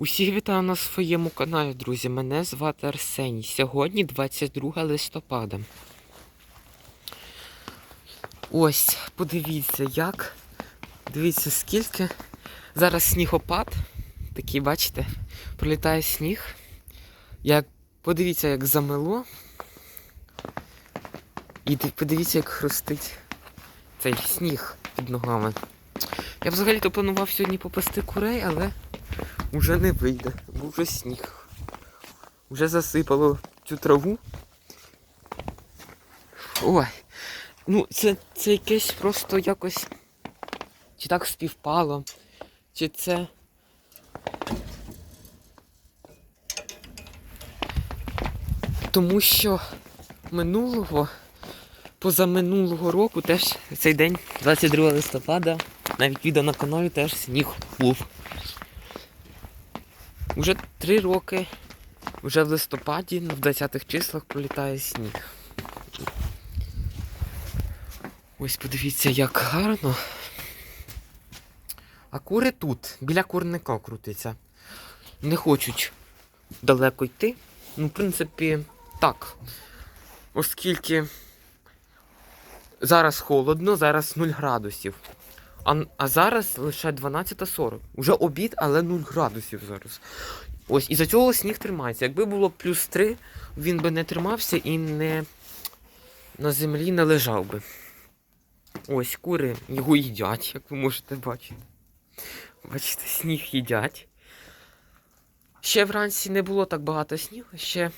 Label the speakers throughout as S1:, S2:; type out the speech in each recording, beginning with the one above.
S1: Усіх вітаю на своєму каналі, друзі. Мене звати Арсеній. Сьогодні 22 листопада. Ось, подивіться, як. Дивіться, скільки. Зараз снігопад. Такий, бачите, пролітає сніг. Як... Подивіться, як замело. І подивіться, як хрустить цей сніг під ногами. Я взагалі-то планував сьогодні попасти курей, але Уже не вийде, бо вже сніг. Уже засипало цю траву. Ой. Ну, це, це якесь просто якось. Чи так співпало, чи це. Тому що минулого, позаминулого року теж цей день, 22 листопада, навіть відео на каналі теж сніг був. Уже три роки, вже в листопаді, в 20-х числах пролітає сніг. Ось подивіться, як гарно. А кури тут, біля курника крутиться. Не хочуть далеко йти. Ну, в принципі, так. Оскільки зараз холодно, зараз 0 градусів. А, а зараз лише 12.40. Уже обід, але 0 градусів зараз. Ось, і за цього сніг тримається. Якби було плюс 3, він би не тримався і не на землі не лежав би. Ось кури його їдять, як ви можете бачити. Бачите, сніг їдять. Ще вранці не було так багато снігу, ще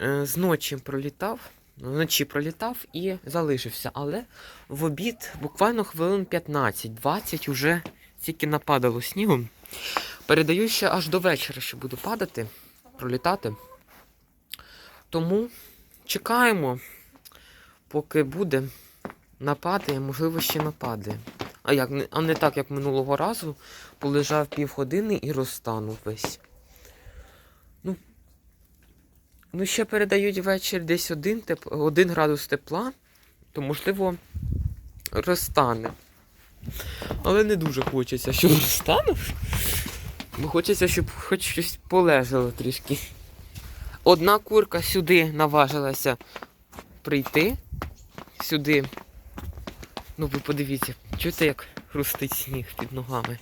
S1: е, зночі пролітав, вночі пролітав і залишився. Але в обід буквально хвилин 15-20 уже тільки нападало снігом. Передаю ще аж до вечора, що буде падати, пролітати. Тому чекаємо, поки буде. Нападає, можливо, ще нападає. А як а не так, як минулого разу, полежав півгодини і розтанув весь. Ну, ну ще передають ввечері десь один, теп... один градус тепла, то можливо розтане. Але не дуже хочеться, щоб розтанув. Бо хочеться, щоб хоч щось полежало трішки. Одна курка сюди наважилася прийти. Сюди. Ну ви подивіться, чуєте, як хрустить сніг під ногами.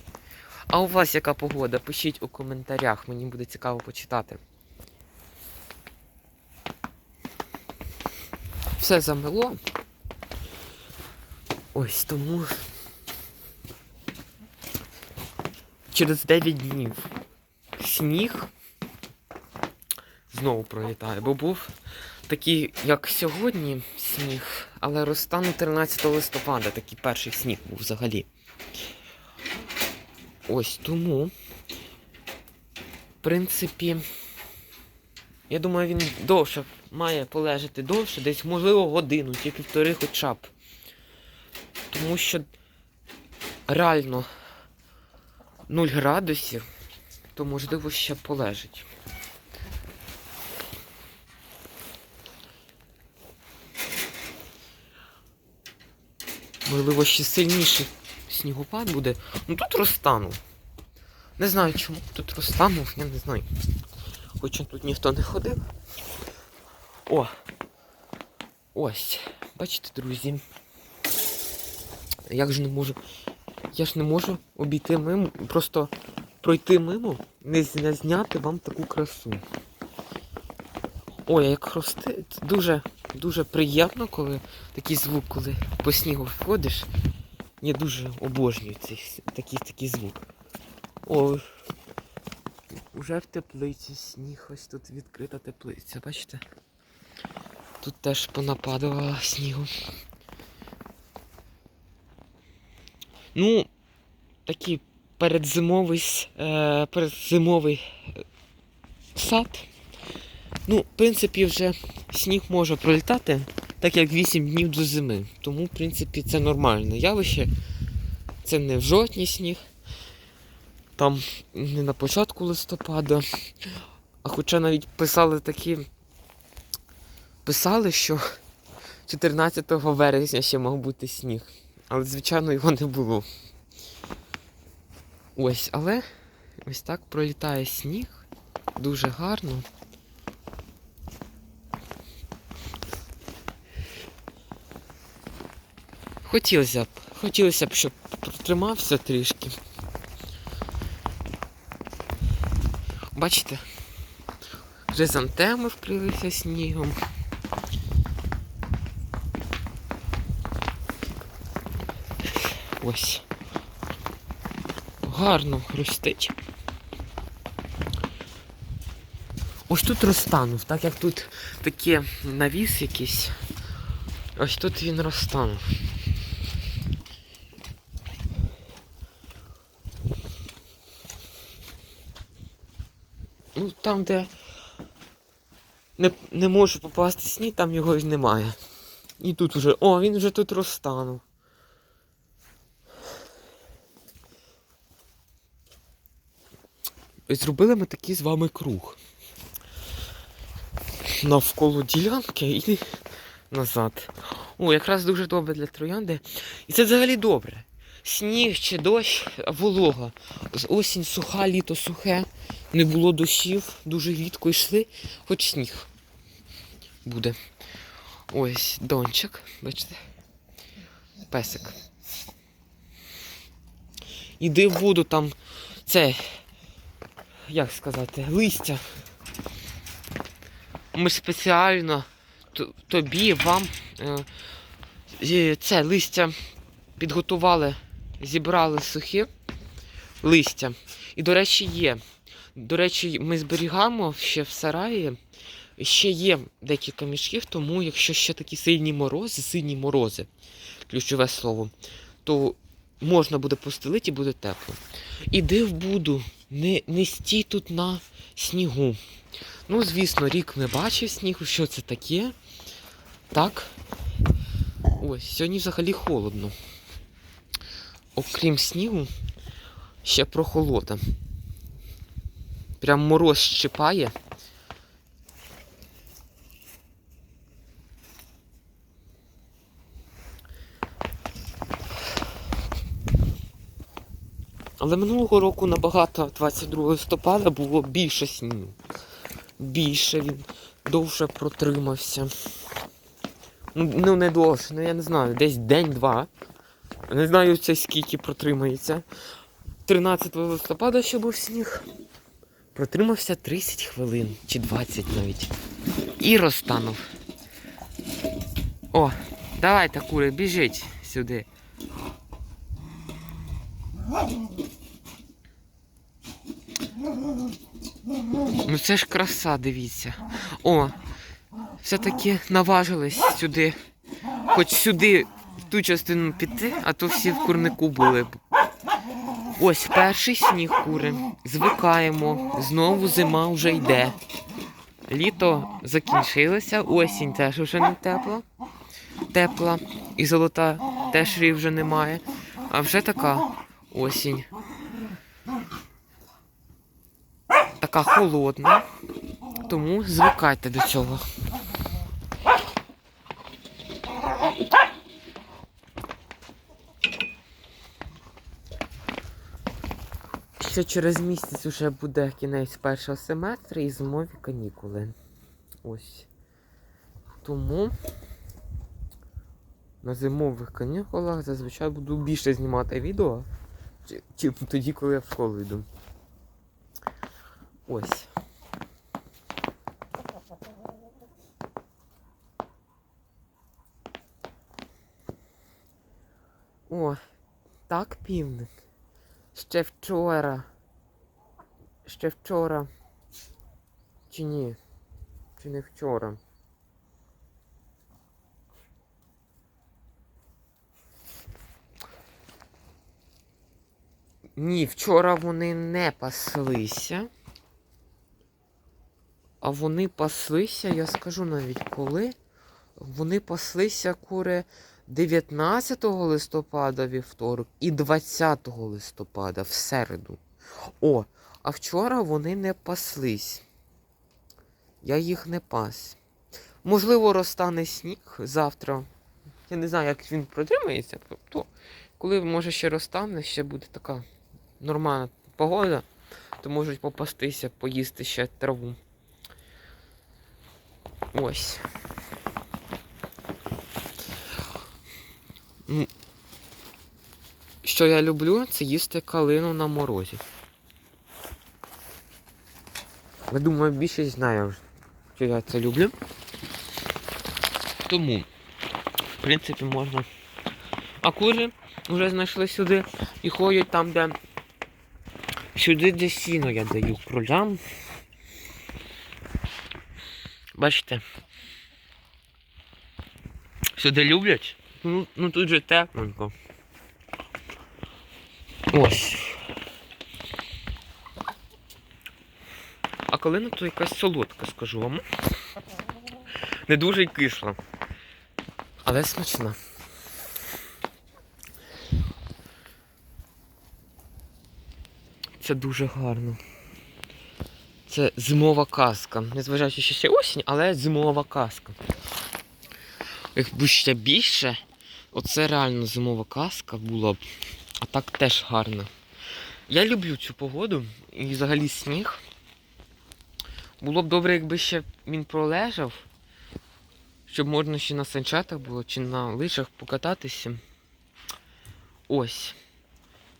S1: А у вас яка погода? Пишіть у коментарях, мені буде цікаво почитати. Все замело. Ось тому через 9 днів сніг знову пролітає, бо був такий, як сьогодні, сніг, але розтанув 13 листопада, такий перший сніг був взагалі. Ось тому, в принципі, я думаю, він довше має полежати довше, десь, можливо, годину чи півтори хоча б. Тому що реально 0 градусів, то можливо ще полежить. Можливо, ще сильніший снігопад буде. Ну тут розтанув. Не знаю чому тут розтанув, я не знаю. Хоча тут ніхто не ходив. О! Ось. Бачите, друзі. Як же не можу. Я ж не можу обійти мимо, просто пройти мимо, не зняти вам таку красу. Ой, як хрустить, дуже, дуже приємно, коли такий звук, коли по снігу входиш. Я дуже обожнюю цей, такий, такий звук. О, уже в теплиці сніг, ось тут відкрита теплиця, бачите? Тут теж понападувала снігу. Ну, такий передзимовий, е, передзимовий е, сад. Ну, в принципі, вже сніг може пролітати, так як 8 днів до зими. Тому, в принципі, це нормальне явище. Це не в жовтні сніг, там не на початку листопада. А хоча навіть писали такі. Писали, що 14 вересня ще мав бути сніг. Але, звичайно, його не було. Ось, але Ось так пролітає сніг. Дуже гарно. Хотілося б, хотілося б, щоб протримався трішки. Бачите? Хризантеми вкрилися снігом. Ось. Гарно ростить. Ось тут розтанув, так як тут таке навіс якийсь. Ось тут він розтанув. Ну, там, де не, не можу попасти сніг, там його й немає. І тут вже. О, він вже тут розтанув. Ось Зробили ми такий з вами круг. Навколо ділянки і назад. О, якраз дуже добре для троянди. І це взагалі добре. Сніг чи дощ, волога. Осінь суха, літо сухе. Не було дощів, дуже рідко йшли, хоч сніг буде. Ось дончик, бачите? Песик. Іди в воду там це. Як сказати, листя. Ми спеціально тобі, вам е, це листя підготували, зібрали сухі листя. І, до речі, є. До речі, ми зберігаємо ще в сараї. Ще є декілька мішків, тому якщо ще такі сильні морози, сильні морози, ключове слово, то можна буде постелити і буде тепло. Іди в буду, не, не стій тут на снігу. Ну, звісно, рік не бачив снігу, що це таке. Так. Ось, сьогодні взагалі холодно. Окрім снігу, ще прохолода. Прям мороз щипає. Але минулого року набагато 22 листопада було більше снігу. Більше він довше протримався. Ну, ну не довше, ну я не знаю, десь день-два. Не знаю це скільки протримається. 13 листопада ще був сніг. Протримався 30 хвилин чи 20 навіть. І розтанув. О, давайте, кури, біжіть сюди. Ну це ж краса, дивіться. О, все-таки наважились сюди. Хоч сюди в ту частину піти, а то всі в курнику були. Ось перший сніг кури. Звикаємо. Знову зима вже йде. Літо закінчилося, осінь теж вже не тепла. Тепла. І золота теж її вже немає. А вже така осінь. Така холодна. Тому звикайте до цього. Ще через місяць вже буде кінець першого семестру і зимові канікули. Ось. Тому на зимових канікулах зазвичай буду більше знімати відео, чи- чим тоді, коли я в школу йду. Ось. О, так півник. Ще вчора. Ще вчора. Чи ні? Чи не вчора? Ні, вчора вони не паслися. А вони паслися, я скажу навіть коли. Вони паслися кури 19 листопада вівторок і 20 листопада в середу. О, а вчора вони не паслись. Я їх не пас. Можливо, розтане сніг завтра. Я не знаю, як він протримається. То, коли може ще розтане, ще буде така нормальна погода, то можуть попастися, поїсти ще траву. Ось. Що я люблю, це їсти калину на морозі. Я думаю, більшість знає, що я це люблю. Тому, в принципі, можна. А кури вже знайшли сюди і ходять там, де. Сюди, де сіно я даю кролям. Бачите? Сюди люблять? Ну, ну тут же тепленько. Ось. А калина то якась солодка, скажу вам. Не дуже й кисла. Але смачна. Це дуже гарно. Це зимова казка. Незважаючи, що ще осінь, але зимова казка. Якби ще більше, оце реально зимова казка була б. А так теж гарно. Я люблю цю погоду і взагалі сніг. Було б добре, якби ще він пролежав, щоб можна ще на санчатах було чи на лижах покататися. Ось.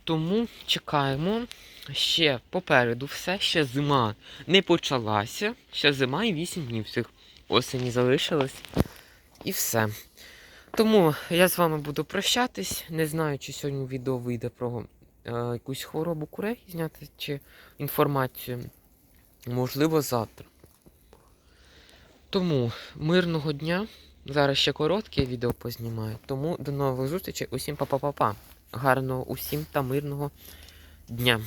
S1: Тому чекаємо. Ще попереду все, ще зима не почалася. Ще зима і 8 днів цих осені залишилось. І все. Тому я з вами буду прощатись. Не знаю, чи сьогодні відео вийде про е, якусь хворобу курей зняти чи інформацію. Можливо, завтра. Тому мирного дня. Зараз ще коротке відео познімаю. Тому до нових зустрічей. Усім па-па-па-па. Гарного усім та мирного дня.